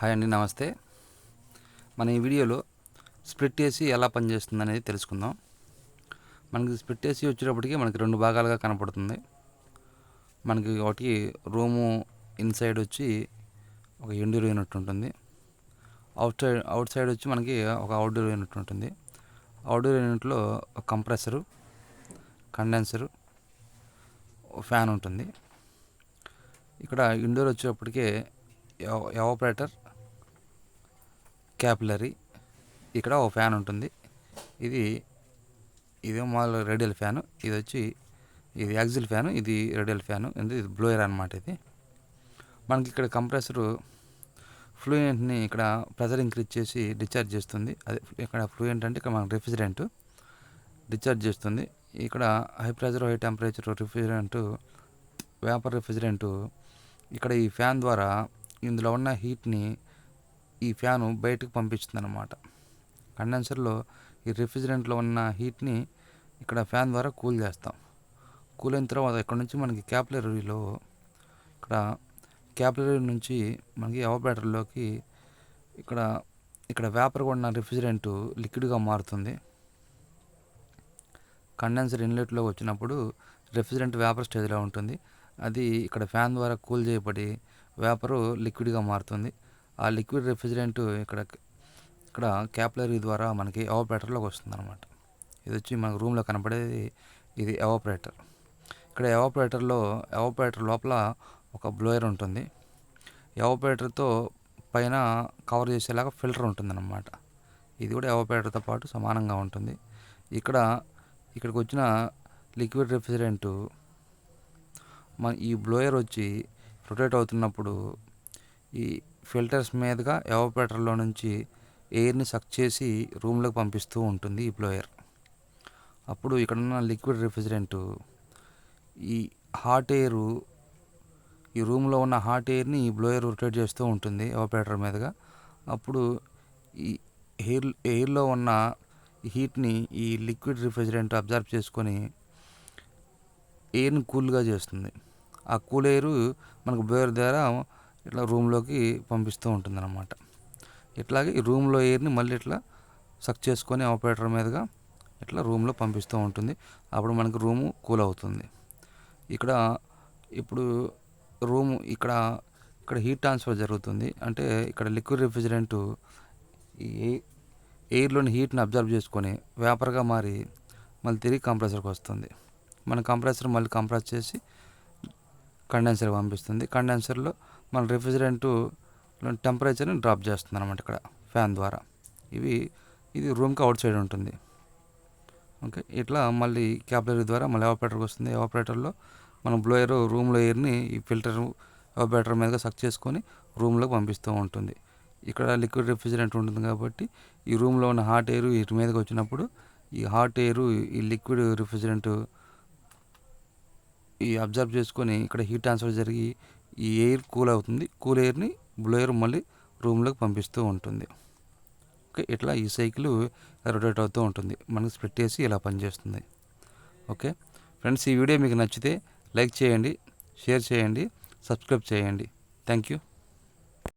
Hi అండి నమస్తే. మన ఈ వీడియోలో స్ప్లిట్ ఏసీ ఎలా పనిచేస్తుంది అనేది తెలుసుకుందాం. మనకి స్ప్లిట్ ఏసీ వచ్చేటప్పటికి మనకి రెండు భాగాలుగా కనపడుతుంది. మనకి ఒకటి రూము ఇన్సైడ్ వచ్చి ఒక ఇండోర్ యూనిట్ ఉంటుంది. అవుట్ సైడ్ అవుట్ సైడ్ వచ్చి మనకి ఒక అవుట్డోర్ యూనిట్ ఉంటుంది. అవుట్డోర్ యూనిట్లో ఒక కంప్రెసరు కండెన్సరు ఫ్యాన్ ఉంటుంది. ఇక్కడ ఇండోర్ వచ్చేటప్పటికే ఎవాపరేటర్ క్యాపిలరీ. ఇక్కడ ఒక ఫ్యాన్ ఉంటుంది. ఇది ఇది మామూలు రేడియల్ ఫ్యాను. ఇది వచ్చి ఇది యాక్సిల్ ఫ్యాను ఇది రేడియల్ ఫ్యాను. ఇది బ్లోయర్ అనమాట ఇది. మనకి ఇక్కడ కంప్రెసరు ఫ్లూయెంట్ని ఇక్కడ ప్రెజర్ ఇంక్రీజ్ చేసి డిశ్చార్జ్ చేస్తుంది. అదే ఇక్కడ ఫ్లూయెంట్ అంటే ఇక్కడ మనకి రిఫ్రిజరెంట్ డిశ్చార్జ్ చేస్తుంది. ఇక్కడ high pressure high temperature refrigerant vapour refrigerant. ఇక్కడ ఈ ఫ్యాన్ ద్వారా ఇందులో ఉన్న హీట్ని ఈ ఫ్యాను బయటకు పంపిస్తుంది అనమాట కండెన్సర్లో ఈ రిఫ్రిజిరెంట్లో ఉన్న హీట్ని ఇక్కడ ఫ్యాన్ ద్వారా కూల్ చేస్తాం. కూల్ అయిన తర్వాత ఇక్కడ నుంచి మనకి క్యాపిలరీలో ఇక్కడ క్యాపిలరీ నుంచి మనకి ఎవాపరేటర్లోకి ఇక్కడ ఇక్కడ వేపర్ కొన్న రిఫ్రిజిరెంట్ లిక్విడ్గా మారుతుంది. కండెన్సర్ ఇన్లెట్లో వచ్చినప్పుడు రిఫ్రిజిరెంట్ వేపర్ స్టేజ్లో ఉంటుంది. అది ఇక్కడ ఫ్యాన్ ద్వారా కూల్ చేయబడి వేపరు లిక్విడ్గా మారుతుంది. ఆ లిక్విడ్ రెఫ్రిజరెంట్ ఇక్కడ ఇక్కడ క్యాపిలరీ ద్వారా మనకి ఎవాపరేటర్లోకి వస్తుంది అనమాట ఇది వచ్చి మనకు రూమ్లో కనపడేది ఇది ఎవాపరేటర్. ఇక్కడ ఎవాపరేటర్లో ఎవాపరేటర్ లోపల ఒక బ్లోయర్ ఉంటుంది. ఎవాపరేటర్తో పైన కవర్ చేసేలాగా ఫిల్టర్ ఉంటుంది అనమాట ఇది కూడా ఎవాపరేటర్తో పాటు సమానంగా ఉంటుంది. ఇక్కడ ఇక్కడికి వచ్చిన లిక్విడ్ రిఫ్రిజిరెంట్ మన ఈ బ్లోయర్ వచ్చి రొటేట్ అవుతున్నప్పుడు ఈ ఫిల్టర్స్ మీదుగా ఎవాపరేటర్లో నుంచి ఎయిర్ని సక్ చేసి రూమ్లోకి పంపిస్తూ ఉంటుంది ఈ బ్లోయర్. అప్పుడు ఇక్కడ ఉన్న లిక్విడ్ రిఫ్రిజిరెంట్ ఈ హాట్ ఎయిర్ ఈ రూమ్లో ఉన్న హాట్ ఎయిర్ని ఈ బ్లోయర్ రొటేట్ చేస్తూ ఉంటుంది ఎవాపరేటర్ మీదుగా. అప్పుడు ఈ ఎయిర్ ఎయిర్లో ఉన్న హీట్ని ఈ లిక్విడ్ రిఫ్రిజిరెంట్ అబ్జర్వ్ చేసుకొని ఎయిర్ని కూల్గా చేస్తుంది. ఆ కూల్ ఎయిర్ మనకు బ్లోయర్ ద్వారా ఇట్లా రూమ్లోకి పంపిస్తూ ఉంటుంది అనమాట ఇట్లాగే ఈ రూమ్లో ఎయిర్ని మళ్ళీ ఇట్లా సక్ చేసుకొని ఆపరేటర్ మీదుగా ఇట్లా రూమ్లో పంపిస్తూ ఉంటుంది. అప్పుడు మనకి రూము కూల్ అవుతుంది. ఇక్కడ ఇప్పుడు రూము ఇక్కడ ఇక్కడ హీట్ ట్రాన్స్ఫర్ జరుగుతుంది. అంటే ఇక్కడ లిక్విడ్ రిఫ్రిజిరెంట్ ఈ ఎయిర్లోని హీట్ని అబ్జర్వ్ చేసుకొని వేపర్గా మారి మళ్ళీ తిరిగి కంప్రెసర్కి వస్తుంది. మన కంప్రెసర్ మళ్ళీ కంప్రెస్ చేసి కండెన్సర్ పంపిస్తుంది. కండెన్సర్లో మన రిఫ్రిజిరెంట్ టెంపరేచర్ని డ్రాప్ చేస్తుంది అనమాట ఇక్కడ ఫ్యాన్ ద్వారా. ఇవి ఇది రూమ్కి అవుట్ సైడ్ ఉంటుంది. ఓకే ఇట్లా మళ్ళీ క్యాపిలరీ ద్వారా మళ్ళీ ఎవాపరేటర్కి వస్తుంది. ఎవాపరేటర్లో మనం బ్లోయర్ రూమ్లో ఎయిర్ని ఈ ఫిల్టర్ ఎవాపరేటర్ మీదుగా సక్ చేసుకొని రూమ్లోకి పంపిస్తూ ఉంటుంది. ఇక్కడ లిక్విడ్ రిఫ్రిజిరెంట్ ఉంటుంది కాబట్టి ఈ రూమ్లో ఉన్న హాట్ ఎయిర్ వీటి మీదకి వచ్చినప్పుడు ఈ హాట్ ఎయిర్ ఈ లిక్విడ్ రిఫ్రిజిరెంట్ ఈ అబ్జర్వ్ చేసుకొని ఇక్కడ హీట్ ట్రాన్స్ఫర్ జరిగి ఈ ఎయిర్ కూల్ అవుతుంది. కూల్ ఎయిర్ని బ్లోయర్ మళ్ళీ రూమ్లోకి పంపిస్తూ ఉంటుంది. ఓకే ఇట్లా ఈ సైకిల్ రొటేట్ అవుతూ ఉంటుంది. మనకి స్ప్లిట్ చేసి ఇలా పనిచేస్తుంది. ఓకే ఫ్రెండ్స్ ఈ వీడియో మీకు నచ్చితే లైక్ చేయండి షేర్ చేయండి సబ్స్క్రైబ్ చేయండి. Thank you.